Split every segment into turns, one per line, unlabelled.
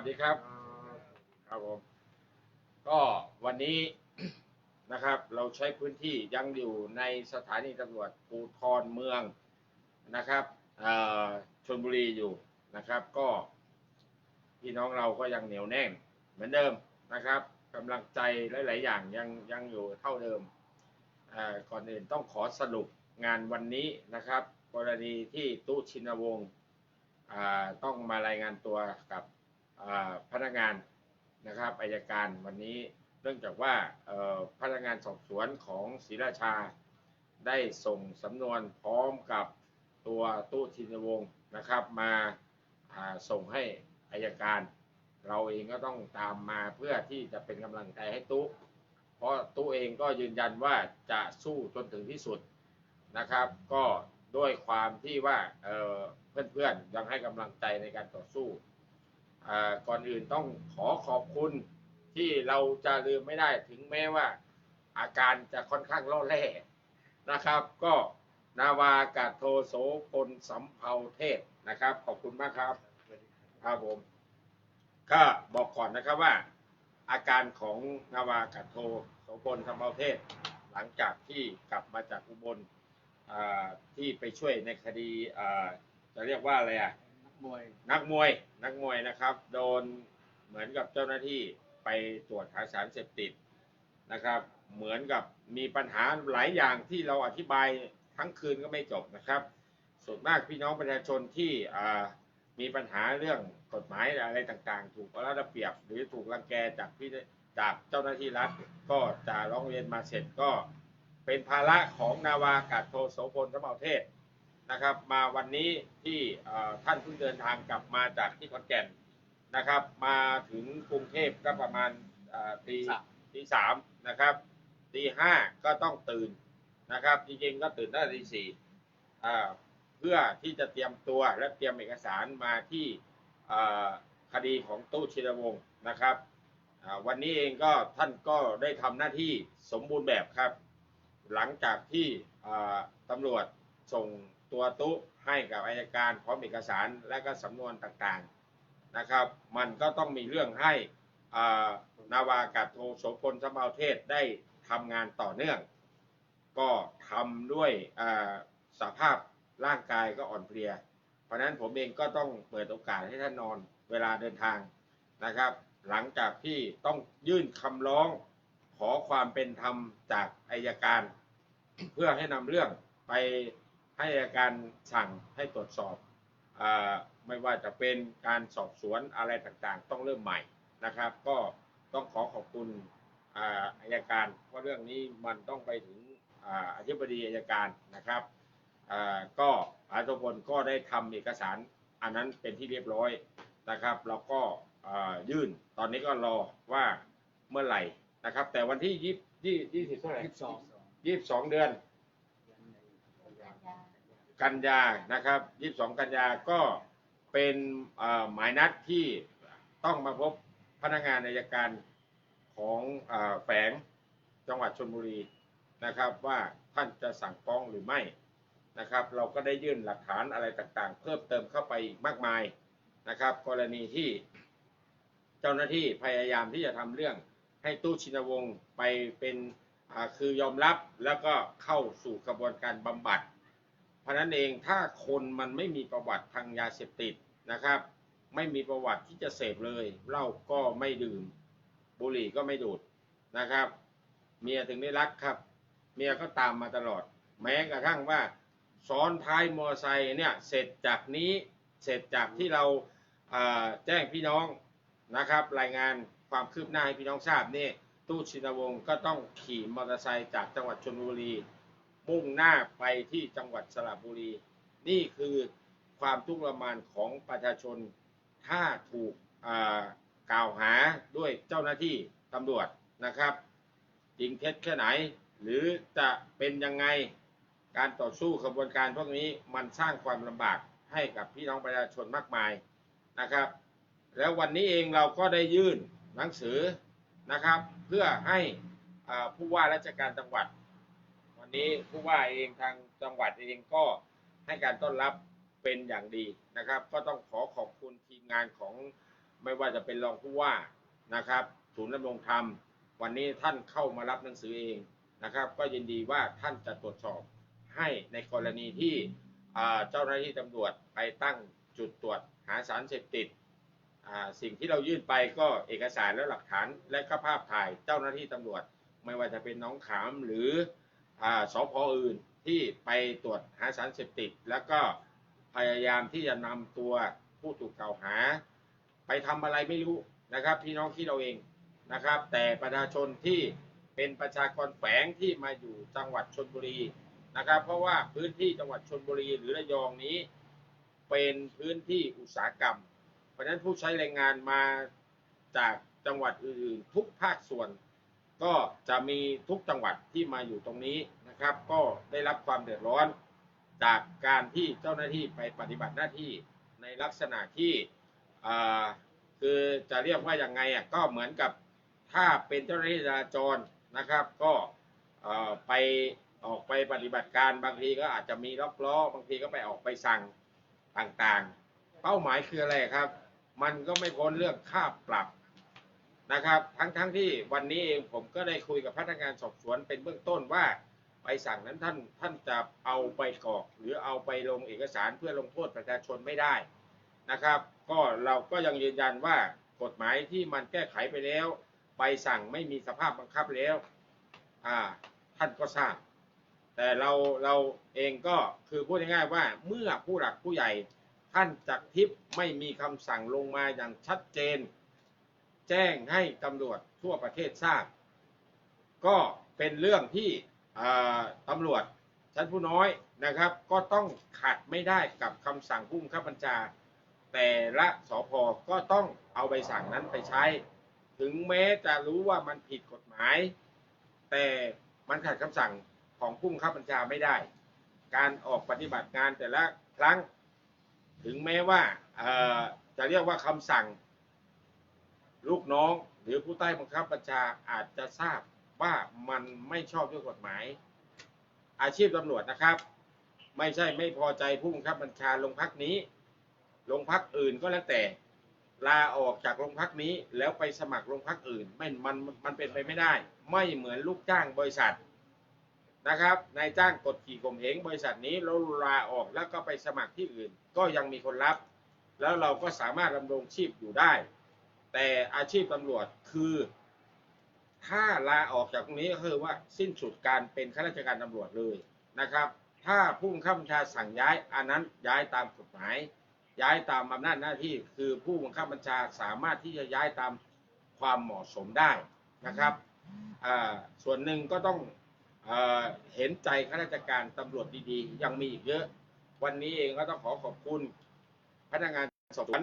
วัสดีครับ ครับผม ก็วันนี้นะครับ เราใช้พื้นที่ยังอยู่ในสถานีตำรวจภูธรเมืองนะครับชลบุรีอยู่นะครับ ก็พี่น้องเราก็ยังเหนียวแน่นเหมือนเดิมนะครับกำลังใจหลาย ๆ อย่างยังยังอยู่เท่าเดิมก่อนอื่นต้องขอสรุปงานวันนี้นะครับ กรณีที่ตู้ชินวงศ์ต้องมารายงานตัวกับ พนักงานนะครับอายการวันนี้เนื่องจากว่าพนักงานสอบสวนของศรีราชา ได้ส่งสำนวนพร้อมกับตัวตู้ชินวงศ์นะครับมาส่งให้อายการ เราเองก็ต้องตามมาเพื่อที่จะเป็นกำลังใจให้ตู้เพราะตู้เองก็ยืนยันว่าจะสู้จนถึงที่สุดนะครับ ก็ด้วยความที่ว่าเเพื่อนๆยังให้กำลังใจในการต่อสู้ ก่อนอื่นต้องขอขอบคุณที่เราจะลืมไม่ได้ถึงแม้ว่า อาการจะค่อนข้างล่อแร่นะครับ ก็นาวากาศโทโสพลสำเภาเทพนะครับ ขอบคุณมากครับครับผมก็บอกก่อนนะครับว่า อาการของนาวากาศโทโสพลสำเภาเทพหลังจากที่กลับมาจากอุบลที่ไปช่วยในคดีจะเรียกว่าอะไรอะ
มวย
นักมวยนักมวยนะครับ โดนเหมือนกับเจ้าหน้าที่ไปตรวจหาสารเสพติดนะครับ เหมือนกับมีปัญหาหลายอย่างที่เราอธิบายทั้งคืนก็ไม่จบนะครับ ส่วนมากพี่น้องประชาชนที่มีปัญหาเรื่องกฎหมายอะไรต่างๆ ถูกเอารัดเอาเปรียบ หรือถูกรังแกจากพี่จากเจ้าหน้าที่รัฐก็จะร้องเรียนมาเสร็จก็เป็นภาระของนาวากาศโทโสพลสมเภาเทศ นะครับ มาวันนี้ที่เอ่อท่านเพิ่งเดินทางกลับมาจากที่ขอนแก่นนะครับ มาถึงกรุงเทพก็ประมาณเอ่อตี
สาม
ตีสามนะครับตีห้าก็ต้องตื่นนะครับจริงๆก็ตื่นตั้งแต่ตีสี่อ่าเพื่อที่จะเตรียมตัวและเตรียมเอกสารมาที่เอ่อคดีของตู้ชินวงศ์นะครับอ่าวันนี้เองก็ท่านก็ได้ทำหน้าที่สมบูรณ์แบบครับ หลังจากที่อ่าตำรวจส่ง ตัวตุ๊ให้กับอายการพร้อมเอกสารและก็สำนวนต่างๆนะครับ มันก็ต้องมีเรื่องให้นาวากาศโทโสพลสมภาเทศได้ทำงานต่อเนื่อง ก็ทำด้วยสภาพร่างกายก็อ่อนเพลีย เพราะนั้นผมเองก็ต้องเปิดโอกาสให้ท่านนอนเวลาเดินทางนะครับ หลังจากที่ต้องยื่นคำร้องขอความเป็นธรรมจากอายการ เพื่อให้นำเรื่องไป ให้อัยการสั่งให้ตรวจสอบอไม่ว่าจะเป็นการสอบสวนอะไรต่างๆ ต้องเริ่มใหม่นะครับ ก็ต้องขอขอบคุณอาอายการ เพราะเรื่องนี้มันต้องไปถึงอธิบดีอายการนะครับก็อาตพลก็ได้ทำเอกสารอันนั้นเป็นที่เรียบร้อยนะครับแล้วก็ยื่นตอนนี้ก็รอว่าเมื่อไหร่นะครับ แต่วันที่ยี่ยี่ยี่สิบเท่าไหร่
ยี่สิบสอง
ยี่สิบสองเดือน กันยานะครับ22กันยาก็เป็นหมายนัดที่ต้องมาพบพนักงานอายการของอแฝงจังหวัดชลบุรีนะครับว่าท่านจะสั่งฟ้องหรือไม่นะครับ เราก็ได้ยื่นหลักฐานอะไรต่างๆ เพิ่มเติมเข้าไปอีกมากมายนะครับ กรณีที่เจ้าหน้าที่พยายามที่จะทำเรื่องให้ตู้ชินวงศ์ไปเป็นคือยอมรับแล้วก็เข้าสู่กระบวนการบำบัด ราะนั้นเองถ้าคนมันไม่มีประวัติทางยาเสพติดนะครับ ไม่มีประวัติที่จะเสพเลยเหล้าก็ไม่ดื่ม บุหรี่ก็ไม่ดูดนะครับ เมียถึงได้รักครับ เมียก็ตามมาตลอด แม้กระทั่งว่าซ้อนท้ายมอเตอร์ไซค์เนี่ยเสร็จจากนี้เสร็จจากที่เราแจ้งพี่น้องนะครับ รายงานความคืบหน้าให้พี่น้องทราบนี่ตู้ชินวงศ์ก็ต้องขี่มอเตอร์ไซค์จากจังหวัดชลบุรี มุ่งหน้าไปที่จังหวัดสระบุรี นี่คือความทุกข์ทรมานของประชาชน ถ้าถูกกล่าวหาด้วยเจ้าหน้าที่ตำรวจนะครับ จริงเท็จแค่ไหน หรือจะเป็นยังไงการต่อสู้ขบวนการพวกนี้มันสร้างความลำบากให้กับพี่น้องประชาชนมากมายนะครับ แล้ววันนี้เองเราก็ได้ยื่นหนังสือนะครับ เพื่อให้ผู้ว่าราชการจังหวัด วันนี้ผู้ว่าเองทางจังหวัดเองก็ให้การต้อนรับเป็นอย่างดีนะครับ ก็ต้องขอขอบคุณทีมงานของไม่ว่าจะเป็นรองผู้ว่านะครับศูนย์ดำรงธรรม วันนี้ท่านเข้ามารับหนังสือเองนะครับ ก็ยินดีว่าท่านจะตรวจสอบให้ในกรณีที่เจ้าหน้าที่ตำรวจไปตั้งจุดตรวจหาสารเสพติดสิ่งที่เรายื่นไปก็เอกสารและหลักฐานและก็ภาพถ่ายเจ้าหน้าที่ตำรวจ ไม่ว่าจะเป็นน้องขามหรือ สพอื่นที่ไปตรวจหาสารเสพติด แล้วก็พยายามที่จะนำตัวผู้ถูกกล่าวหา ไปทำอะไรไม่รู้นะครับ พี่น้องคิดเอาเองนะครับ แต่ประชาชนที่เป็นประชากรแฝงที่มาอยู่จังหวัดชนบุรีนะครับ เพราะว่าพื้นที่จังหวัดชนบุรีหรือระยองนี้ เป็นพื้นที่อุตสาหกรรม เพราะฉะนั้นผู้ใช้แรงงานมาจากจังหวัดอื่นๆทุกภาคส่วน ก็จะมีทุกจังหวัดที่มาอยู่ตรงนี้นะครับ ก็ได้รับความเดือดร้อน จากการที่เจ้าหน้าที่ไปปฏิบัติหน้าที่ในลักษณะที่คือจะเรียกว่าอยังไงอะก็เหมือนกับถ้าเป็นเจ้าหน้าที่จราจรนะครับ ก็ไปออกไปปฏิบัติการบางทีก็อาจจะมีล็อกล้อบางทีก็ไปออกไปสั่งต่างๆ เป้าหมายคืออะไรครับ มันก็ไม่พ้นเรื่องค่าปรับ นะครับ ทั้งๆทที่วันนี้เองผมก็ได้คุยกับพนักงานสอบสวนเป็นเบื้องต้นว่าไปสั่งนั้นท่านท่านจะเอาไปกรอก หรือเอาไปลงเอกสารเพื่อลงโทษประชาชนไม่ได้นะครับ ก็เราก็ยังยืนยันว่ากฎหมายที่มันแก้ไขไปแล้วไปสั่งไม่มีสภาพบังคับแล้วอ่าท่านก็ทราบแต่เราเราเองก็คือพูดง่ายๆว่าเมื่อผู้หลักผู้ใหญ่ท่านจากทิพย์ไม่มีคำสั่งลงมาอย่างชัดเจน แจ้งให้ตำรวจทั่วประเทศทราบ ก็เป็นเรื่องที่ตำรวจชั้นผู้น้อยนะครับ ก็ต้องขัดไม่ได้กับคำสั่งผู้บังคับบัญชา แต่ละสพก็ต้องเอาใบสั่งนั้นไปใช้ ถึงแม้จะรู้ว่ามันผิดกฎหมาย แต่มันขัดคำสั่งของผู้บังคับบัญชาไม่ได้ การออกปฏิบัติงานแต่ละครั้ง ถึงแม้ว่าจะเรียกว่าคำสั่ง ลูกน้องหรือผู้ใต้บังคับบัญชาอาจจะทราบว่ามันไม่ชอบด้วยกฎหมาย อาชีพตำรวจนะครับ ไม่ใช่ไม่พอใจผู้บังคับบัญชาลงพักนี้ลงพักอื่นก็แล้วแต่ลาออกจากโรงพักนี้แล้วไปสมัครโรงพักอื่นไม่มันมันเป็นไปไม่ได้ ไม่เหมือนลูกจ้างบริษัทนะครับนายจ้างกดขี่ข่มเหงบริษัทนี้แล้วลาออกแล้วก็ไปสมัครที่อื่น ก็ยังมีคนรับ แล้วเราก็สามารถดำรงชีพอยู่ได้ แต่อาชีพตำรวจคือ ถ้าลาออกจากตรงนี้ก็คือว่าสิ้นสุดการเป็นข้าราชการตำรวจเลยนะครับ ถ้าผู้บังคับบัญชาสั่งย้ายอันนั้นย้ายตามกฎหมาย ย้ายตามอำนาจหน้าที่ คือผู้บังคับบัญชาสามารถที่จะย้ายตามความเหมาะสมได้นะครับส่วนหนึ่งก็ต้องเออเห็นใจข้าราชการตำรวจดีๆ ยังมีอีกเยอะ วันนี้เองก็ต้องขอขอบคุณพนักงานสอบสวน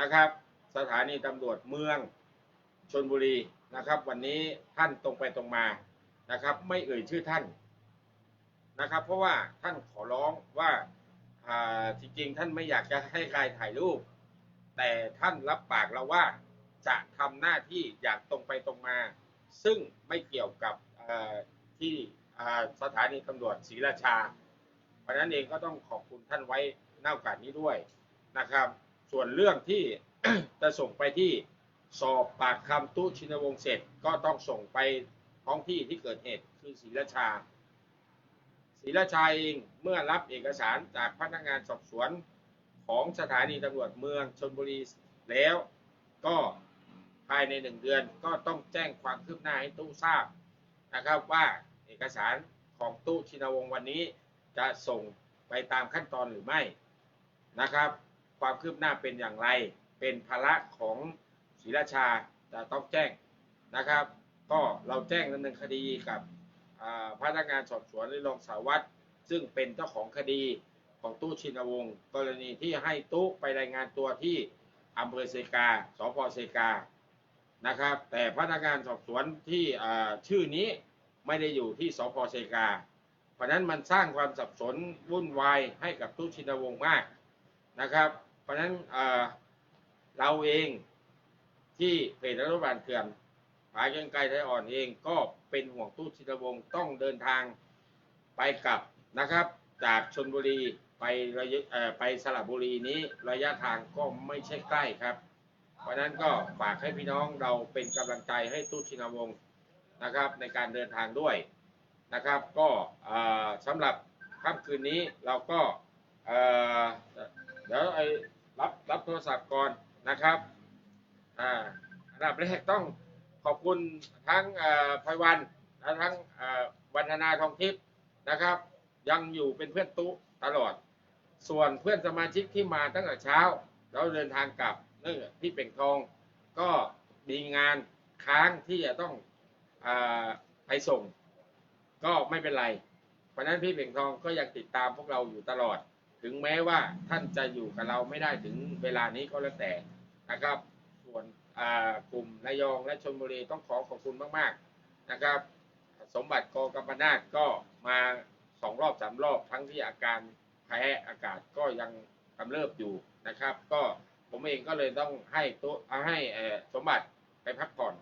นะครับ สถานีตำรวจเมืองชนบุรีนะครับ วันนี้ท่านตรงไปตรงมานะครับ ไม่เอ่ยชื่อท่านนะครับ เพราะว่าท่านขอร้องว่าอ่จริงๆท่านไม่อยากจะให้ใครถ่ายรูป แต่ท่านรับปากเราว่าจะทำหน้าที่อย่างตรงไปตรงมา ซึ่งไม่เกี่ยวกับที่สถานีตำรวจศรีราชา เพราะฉะนั้นเองก็ต้องขอบคุณท่านไว้หน้าโอกาสนี้ด้วยนะครับ ส่วนเรื่องที่ จะส่งไปที่สอบปากคำตู้ชินวงศ์เสร็จก็ต้องส่งไปท้องที่ที่เกิดเหตุคือศรีราชาศรีราชาเองเมื่อรับเอกสารจากพนักงานสอบสวนของสถานีตำรวจเมืองชนบุรีแล้วก็ภายในหนึ่งเดือนก็ต้องแจ้งความคืบหน้าให้ตู้ทราบนะครับว่าเอกสารของตู้ชินวงศ์วันนี้จะส่งไปตามขั้นตอนหรือไม่นะครับ ความคืบหน้าเป็นอย่างไร เป็นภาระของศรีราชาจะต้องแจ้งนะครับ ก็เราแจ้งดำเนินคดีกับพนักงานสอบสวนหรือรองสารวัตรซึ่งเป็นเจ้าของคดีของตู้ชินวงศ์กรณีที่ให้ตู้ไปรายงานตัวที่อำเภอเซกาสพเซกานะครับ แต่พนักงานสอบสวนที่ชื่อนี้ไม่ได้อยู่ที่สพเซกา เพราะนั้นมันสร้างความสับสนวุ่นวายให้กับตู้ชินวงศ์มากนะครับ เพราะนั้น เราเองที่เพจรัฐบาลเถื่อนผาเกรียงไกรไทยอ่อนเองก็เป็นห่วงตู้ชินวงศ์ต้องเดินทางไปกลับนะครับ จากชนบุรีไประยะเออไปสระบุรีนี้ระยะทางก็ไม่ใช่ใกล้ครับ เพราะนั้นก็ฝากให้พี่น้องเราเป็นกำลังใจให้ตู้ชินวงศ์นะครับในการเดินทางด้วยนะครับ ก็เอ่อสำหรับค่ำคืนนี้เราก็เอ่อเดี๋ยวไอ้รับรับโทรศัพท์ก่อน นะครับอันดับแรกต้องขอบคุณทั้งเอ่อไพวันและทั้งวันธนาทองทิพย์นะครับ ยังอยู่เป็นเพื่อนตู้ตลอด ส่วนเพื่อนสมาชิกที่มาตั้งแต่เช้า แล้วเดินทางกลับนั่นที่เป่งทองก็มีงานค้างที่จะต้องอไปส่ง ก็ไม่เป็นไร เพราะนั้นพี่เป่งทองก็ยังติดตามพวกเราอยู่ตลอด ถึงแม้ว่าท่านจะอยู่กับเราไม่ได้ถึงเวลานี้ก็แล้วแต่ นะครับ ส่วนกลุ่มระยองและชลบุรีต้องขอขอบคุณมากๆนะครับ สมบัติโกกัมปนาตก็มาสองรอบสามรอบทั้งที่อาการแพ้อากาศก็ยังกำเริบอยู่นะครับ ก็ผมเองก็เลยต้องให้ตัวให้สมบัติไปพักผ่อน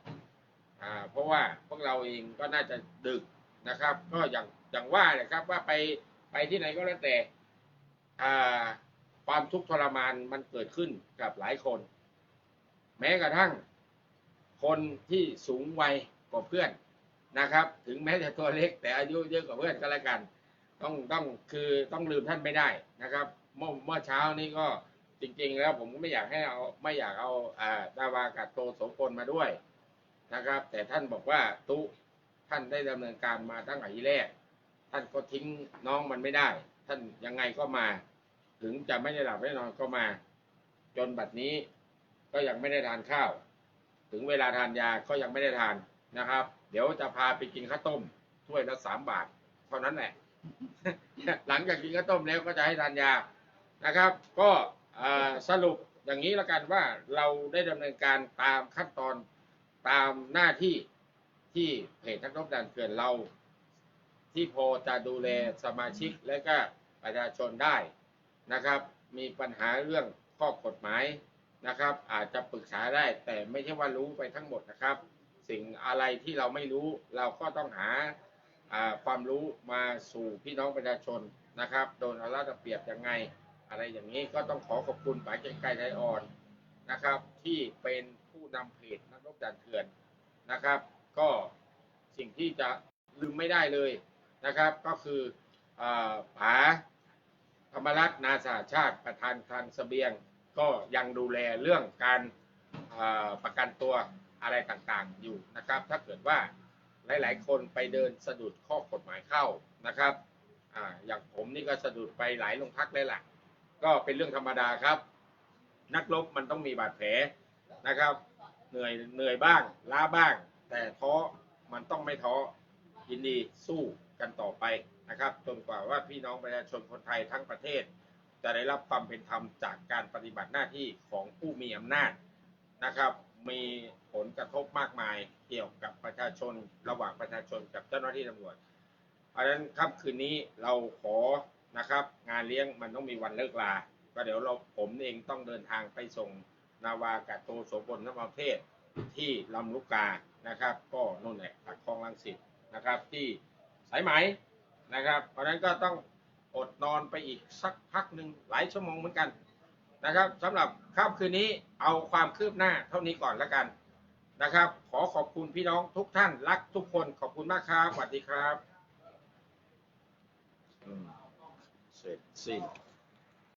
อ่าเพราะว่าพวกเราเองก็น่าจะดึกนะครับ ก็อย่างอย่างว่าเลยครับว่าไปไปที่ไหนก็แล้วแต่อ่าความทุกข์ทรมานมันเกิดขึ้นกับหลายคน แม้กระทั่ง คนที่สูงวัยกว่าเพื่อนนะครับ ถึงแม้จะตัวเล็กแต่อายุเยอะกว่าเพื่อนก็แล้วกัน ต้องต้องคือต้องลืมท่านไม่ได้นะครับ เมื่อเมื่อเช้านี้ก็จริง ๆ แล้วผมก็ไม่อยากให้เอาไม่อยากเอาอ่านาวากาโตโสพลมาด้วยนะครับ แต่ท่านบอกว่าตุท่านได้ดำเนินการมาตั้งแต่ทีแรก ท่านก็ทิ้งน้องมันไม่ได้ ท่านยังไงก็มา ถึงจะไม่ได้หลับไม่นอนก็มา จนบัดนี้ ก็ยังไม่ได้ทานข้าว ถึงเวลาทานยาก็ยังไม่ได้ทานนะครับ เดี๋ยวจะพาไปกินข้าวต้มถ้วยละสามบาทเท่านั้นแหละ หลังจากกินข้าวต้มแล้วก็จะให้ทานยานะครับ ก็สรุปอย่างนี้ล้วกันว่าเราได้ดำเนินการตามขั้นตอนตามหน้าที่ที่เพจนักรบด่านเกินเรา ที่พอจะดูแลสมาชิกและก็ประชาชนได้นะครับ มีปัญหาเรื่องข้อกฎหมาย นะครับ อาจจะปรึกษาได้แต่ไม่ใช่ว่ารู้ไปทั้งหมดนะครับ สิ่งอะไรที่เราไม่รู้เราก็ต้องหาความรู้มาสู่พี่น้องประชาชนนะครับ โดนเอารัดเอาเปรียบยังไง อะไรอย่างนี้ก็ต้องขอขอบคุณป๋าเกรียงไกรไทอ่อนนะครับ ที่เป็นผู้นำเพจนักรบด่านเถื่อนนะครับ ก็สิ่งที่จะลืมไม่ได้เลยนะครับ ก็คืออป๋าธรรมรัตน์นาสาชาติประธานคลังเสบียง ก็ยังดูแลเรื่องการประกันตัวอะไรต่างๆอยู่นะครับ ถ้าเกิดว่าหลายๆ คนไปเดินสะดุดข้อกฎหมายเข้านะครับออย่างผมนี่ก็สะดุดไปหลายโรงพักเลยล่ะ ก็เป็นเรื่องธรรมดาครับ นักรบมันต้องมีบาดแผลนะครับ เหนื่อยเหนื่อยบ้าง ล้าบ้าง แต่ท้อมันต้องไม่ท้อยินดีสู้กันต่อไปนะครับจนกว่าว่าพี่น้องประชาชนคนไทยทั้งประเทศ จะได้รับความเป็นธรรมจากการปฏิบัติหน้าที่ของผู้มีอำนาจนะครับ มีผลกระทบมากมายเกี่ยวกับประชาชนระหว่างประชาชนกับเจ้าหน้าที่ตำรวจเพราะฉะนั้นค่ำคืนนี้เราขอนะครับ งานเลี้ยงมันต้องมีวันเลิกลาก็เดี๋ยวเราผมเองต้องเดินทางไปส่งนาวากาโตโสพลนประเทศที่ลำลูกกานะครับ ก็นู่นแหละปากคลองลังสิตนะครับ ที่สายไหมนะครับ เพราะฉะนั้นก็ต้อง อดนอนไปอีกสักพักหนึ่งหลายชั่วโมงเหมือนกันนะครับสำหรับค่ำคืนนี้เอาความคืบหน้าเท่านี้ก่อนแล้วกันนะครับ ขอขอบคุณพี่น้องทุกท่านรักทุกคนขอบคุณมากครับสวัสดีครับเสร็จสิ้น